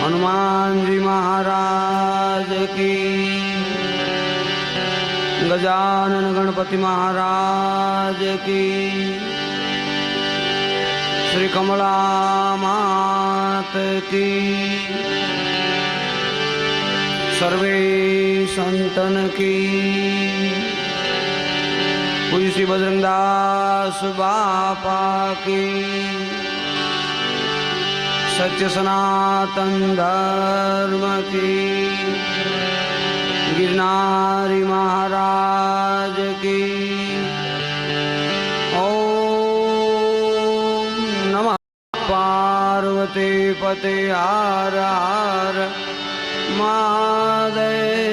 હનુમાનજી મહારાજ કી ગજાનન ગણપતિ મહારાજ કી શ્રી કમલા માત કી સર્વે સંતન કી પૂજ્ય શ્રી બજરંગદાસ બાપા કી સત્ય સનાતન ધર્મ કી ગિરનારી મહારાજ કી ઓમ નમઃ પાર્વતી પતે હાર હાર મહાદેવ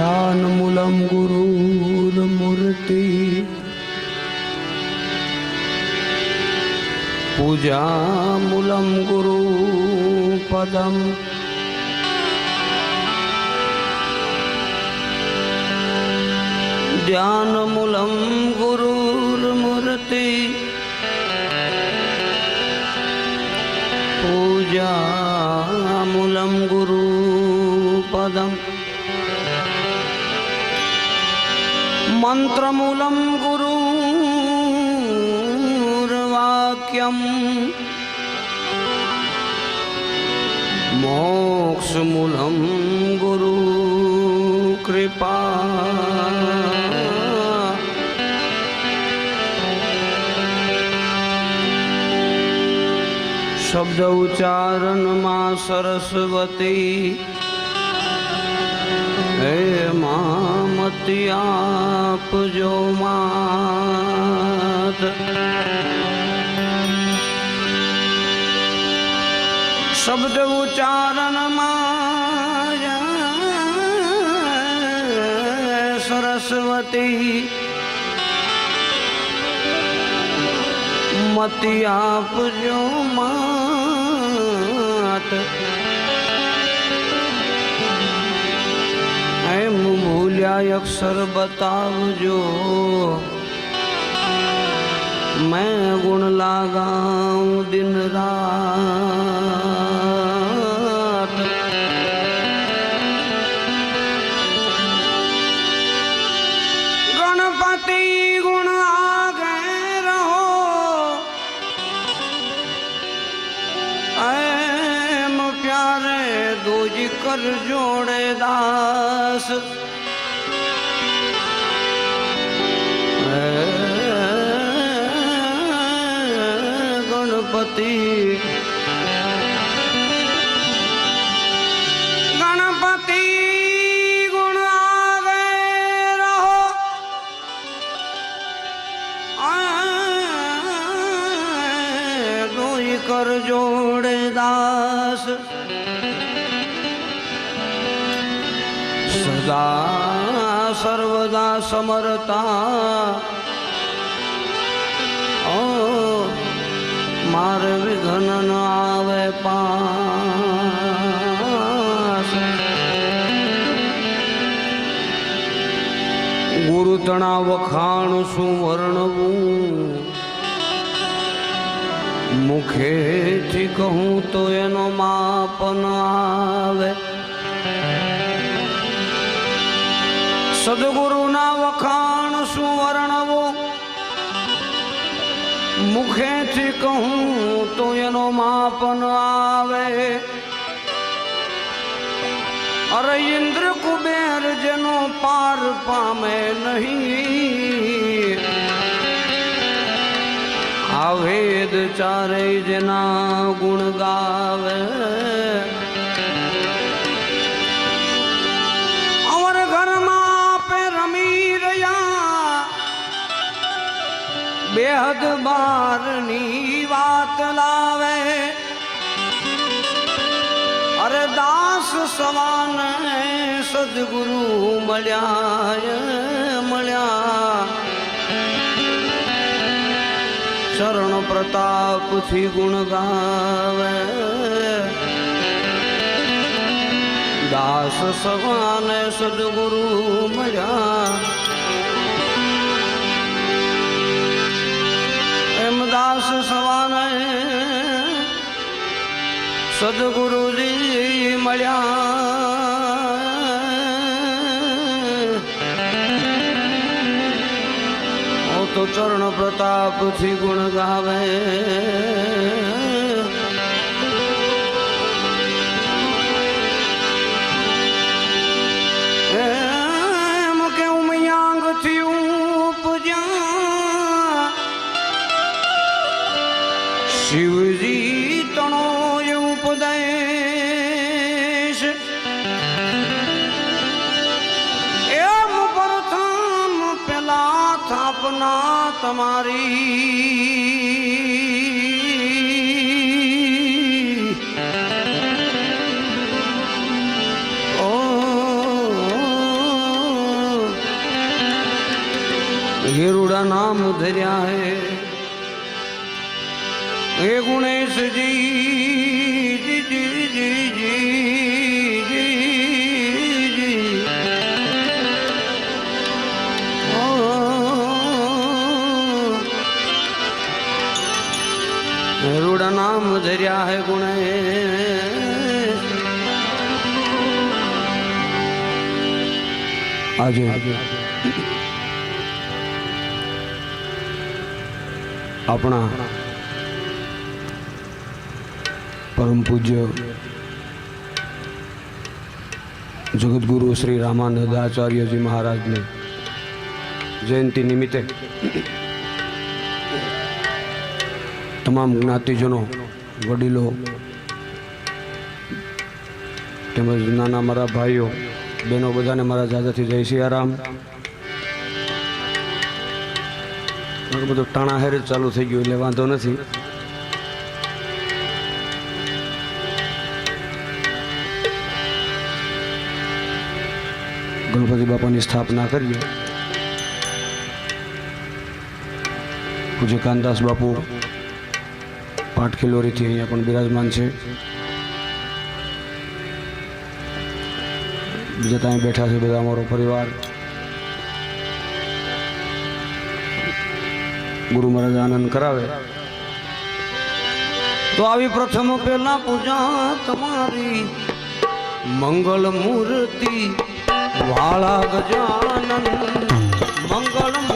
ध्यानमूलं गुरुर्मूर्ति पूजामूलं गुरुपदम् ध्यानमूलं गुरुर्मूर्ति पूजामूलं गुरुपदम् मन्त्रमूलं गुरुर्वाक्यम् मोक्षमूलं गुरुकृपा શબ્દ ઉચ્ચારણમાં સરસ્વતી હે મામતી આપજો માત શબ્દ ઉચ્ચારણમાં સરસ્વતી મતી આપજો માત ભૂલ્યા અક્ષર બતાવજો. મેં ગુણ લાગાઉં દિન રાત. ગણપતિ ગુણ આગે રહો. એમ પ્યારે દૂજ કર જોડે સમરતા ઓ મારે વિઘન આવે પાસ ગુરુ તણા વખાણ શું વર્ણવું મુખેથી કહું તો એનો માપ આવે સદગુરુના વખાણ શું વર્ણવો? મુખેથી કહું તો એનો માપન આવે. અરે ઇન્દ્ર કુબેર જેનો પાર પામે નહીં. આ વેદ ચારે જેના ગુણ ગાવે. અખબારની વાત લાવે. અરદાસ સમાન સદગુરુ મળ્યા મળ્યા. શરણ પ્રતાપથી ગુણ ગાવે. દાસ સમાન સદગુરુ મળ્યા. દાસ સવાને સદગુરુજી મળ્યા. હું તો ચરણ પ્રતાપથી ગુણ ગાવે. તમારી ઓ હિરુડા નામ ધર્યા હે હે ગુણેશજી જી જી જી જી જી ધર્યા હે ગુણેશ આજે આપણા પરમ પૂજ્ય જગદગુરુ શ્રી રામાનંદ આચાર્યજી મહારાજની જયંતિ નિમિત્તે તમામ જ્ઞાતિજનો વડીલો તેમજ નાના મારા ભાઈઓ, બહેનો બધાને મારા જાદાથી જય સિયારામ બધું ટાણા હેર જ ચાલુ થઈ ગયું, એટલે વાંધો નથી. ગણપતિ બાપાની સ્થાપના કરીએ. પૂજ્ય કાનદાસ બાપુ પાઠ ખિલોરીથી અહીંયા પણ બિરાજમાન છે. બીજા ત્યાં બેઠા છે બધા અમારો પરિવાર. ગુરુ મહારાજ આનંદ કરાવે. તો આવી પ્રથમ પેલા પૂજા તમારી. મંગલ મૂર્તિ, વાળા ગજાનંદ મંગળ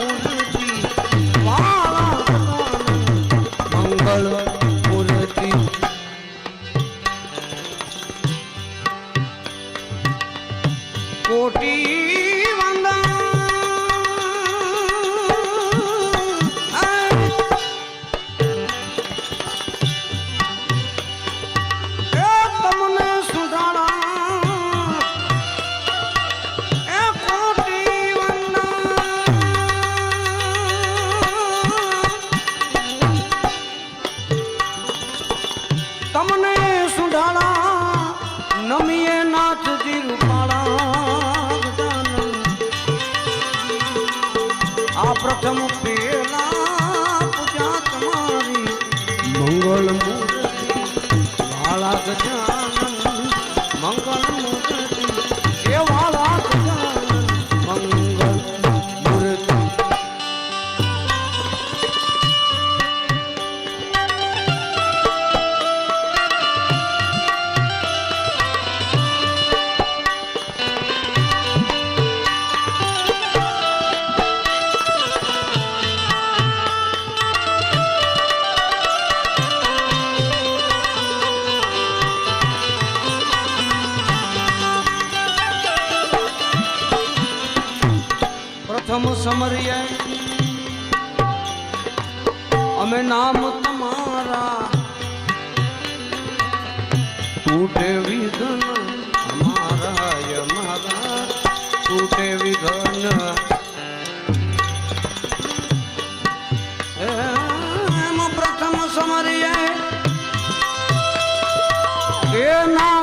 પ્રથમ પેલા પૂજા તમારી. મંગળ વાળા ગજાનન પ્રથમ સમરીએ. અમે નામ તમારા તૂટે વિઘન અમારા ય મારા તૂટે વિઘન. સમરીએ. એ નામ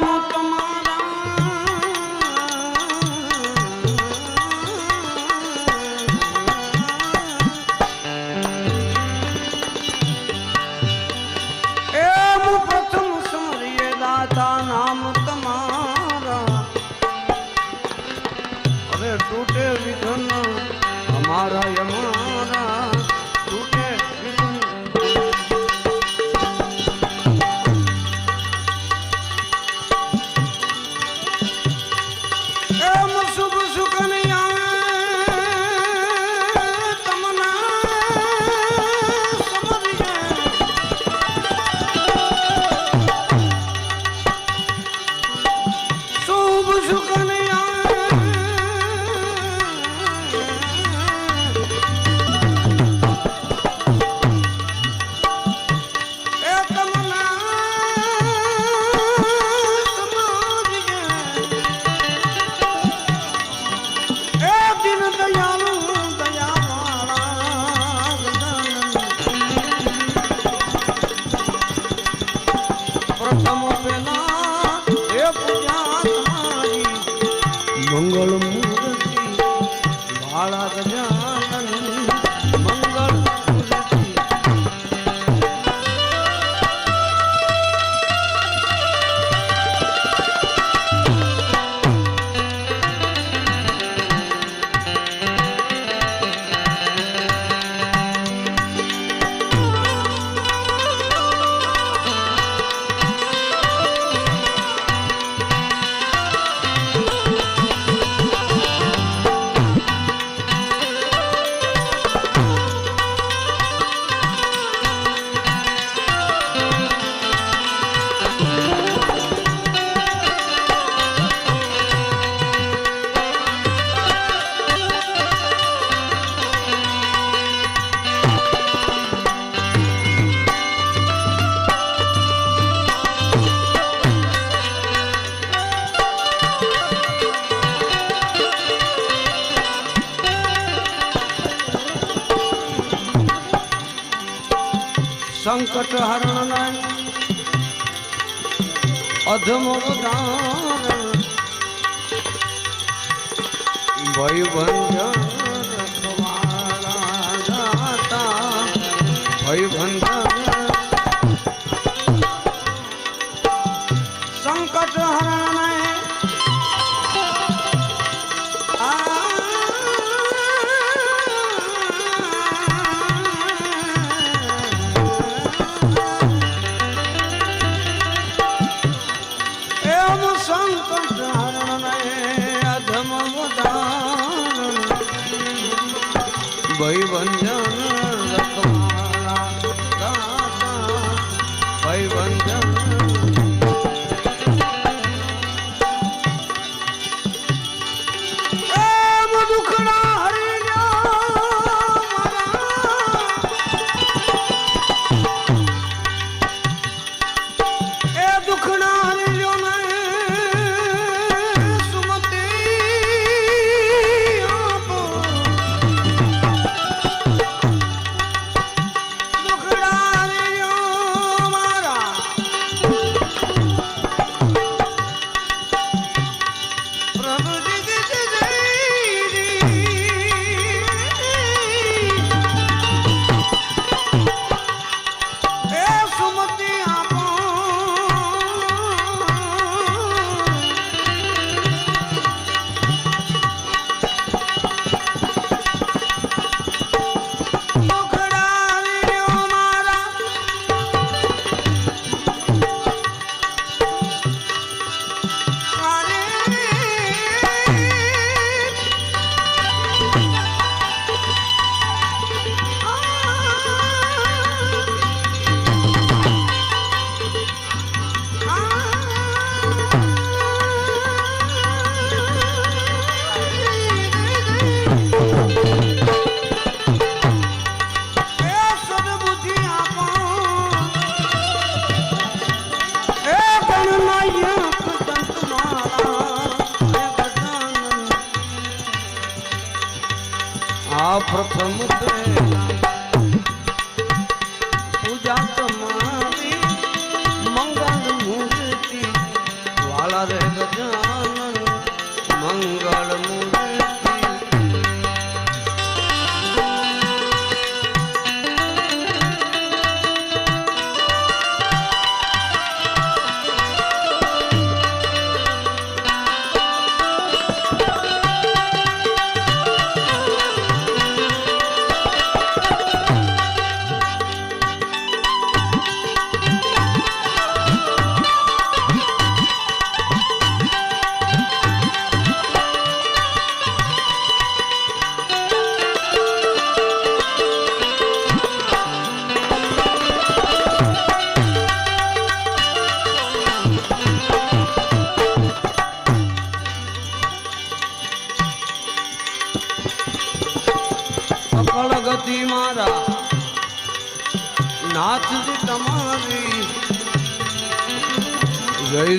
સંકટ હરણ અધમ ઉદાહરણ ભય ભંજન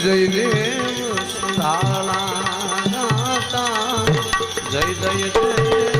જયદેવ સ્થાળા જય જય જય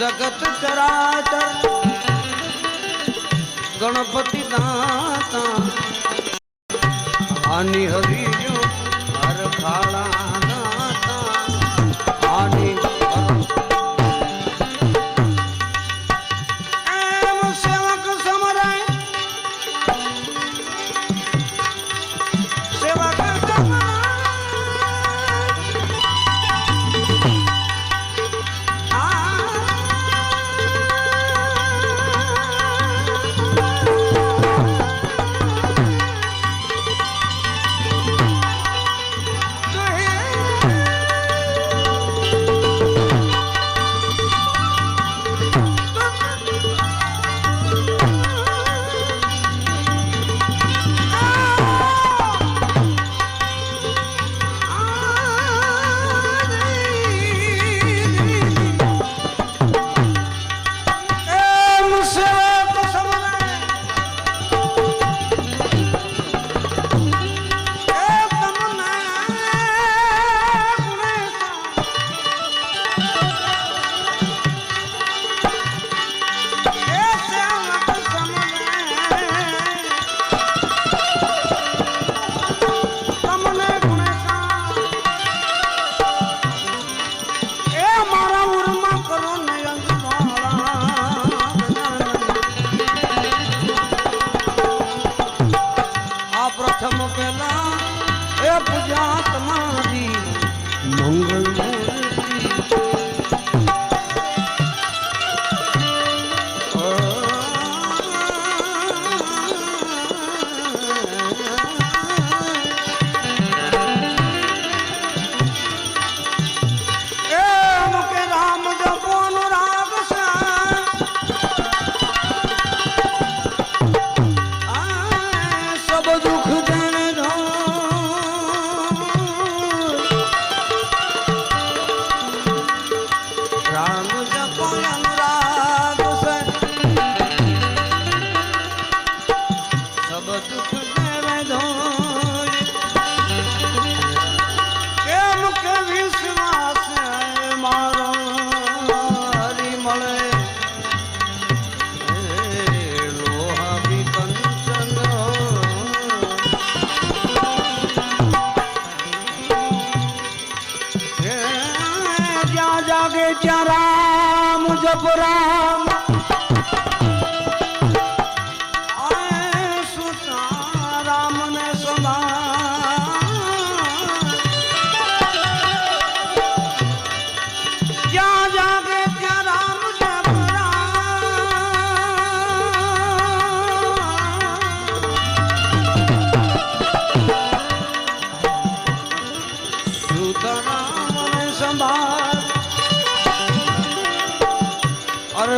જગત ચરાચર ગણપતિ દાતા. આની હરિયો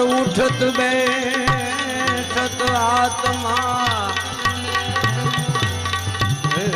ઉઠત બેઠત આત્મા. હે